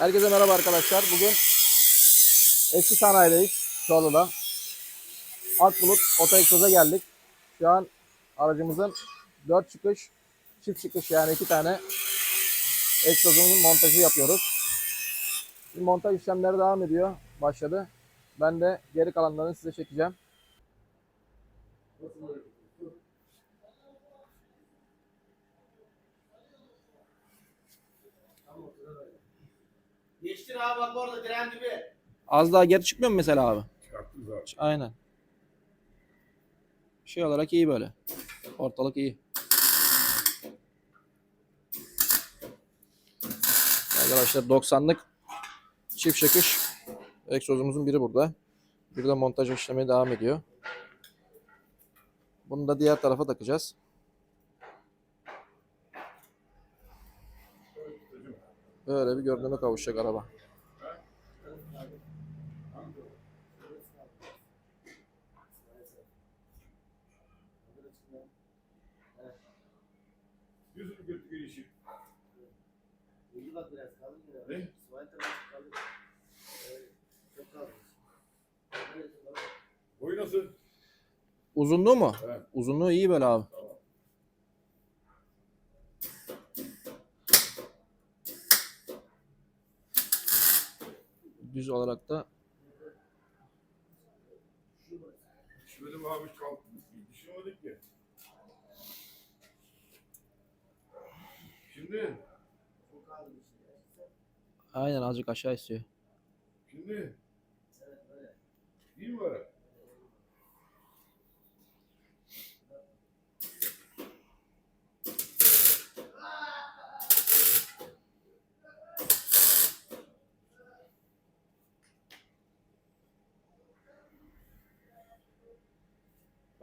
Herkese merhaba arkadaşlar. Bugün eski sanayideyiz. Çorlu'da. Akbulut Oto Egzoz'a geldik. Şu an aracımızın 4 çıkış, çift çıkış yani iki tane egzozumuzun montajı yapıyoruz. Şimdi montaj işlemleri devam ediyor. Başladı. Ben de geri kalanlarını size çekeceğim. Geçtir abi bak orada diren dibi. Az daha geri çıkmıyor mu mesela abi? Çıkarttınız abi. Aynen. Şey olarak iyi böyle. Ortalık iyi. Arkadaşlar 90'lık çift çakış egzozumuzun biri burada. Bir de montaj işlemi devam ediyor. Bunu da diğer tarafa takacağız. Böyle bir görünüme kavuşacak araba. Yüzünü kötü. İyi bak biraz. Ne? Tarafı Çok. Boyu nasıl? Uzunluğu mu? Evet. Uzunluğu iyi böyle abi. düz olarak da Şu bölüm abi kalkmış. Düşünmedik ki. Şimdi aynen azıcık aşağı istiyor. şimdi iyi mi var?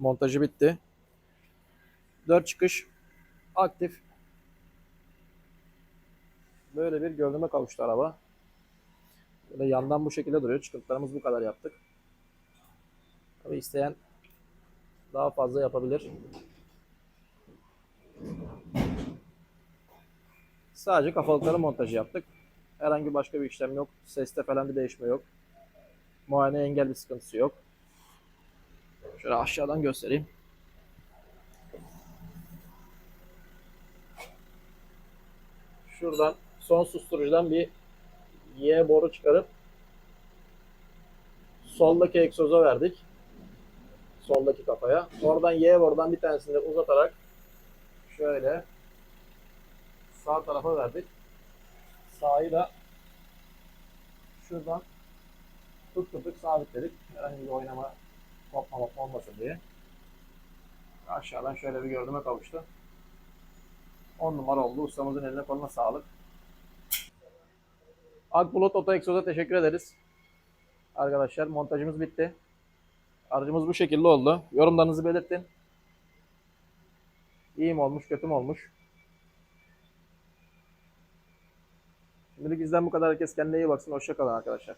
montajı bitti. 4 çıkış aktif. Böyle bir görünüme kavuştu araba. Böyle yandan bu şekilde duruyor. Çıkıntılarımız bu kadar yaptık. Tabii isteyen daha fazla yapabilir. Sadece kafalıkları montajı yaptık. Herhangi başka bir işlem yok. Seste falan bir değişme yok. Muayene engel bir sıkıntısı yok. Şöyle aşağıdan göstereyim. Şuradan son susturucudan bir Y boru çıkarıp soldaki egzoza verdik. Soldaki kafaya. Oradan Y borudan bir tanesini uzatarak şöyle sağ tarafa verdik. Sağı da şuradan tutturduk sabitledik. Herhangi bir oynama kopma olmasın diye. Aşağıdan şöyle bir görünüme kavuştu. 10 numara oldu. Ustamızın eline koluna sağlık. Akbulut Oto Exos'a teşekkür ederiz. Arkadaşlar montajımız bitti. Aracımız bu şekilde oldu. Yorumlarınızı belirtin. İyi mi olmuş, kötü mü olmuş? Şimdilik bizden bu kadar. Herkes kendine iyi baksın. Hoşça kalın arkadaşlar.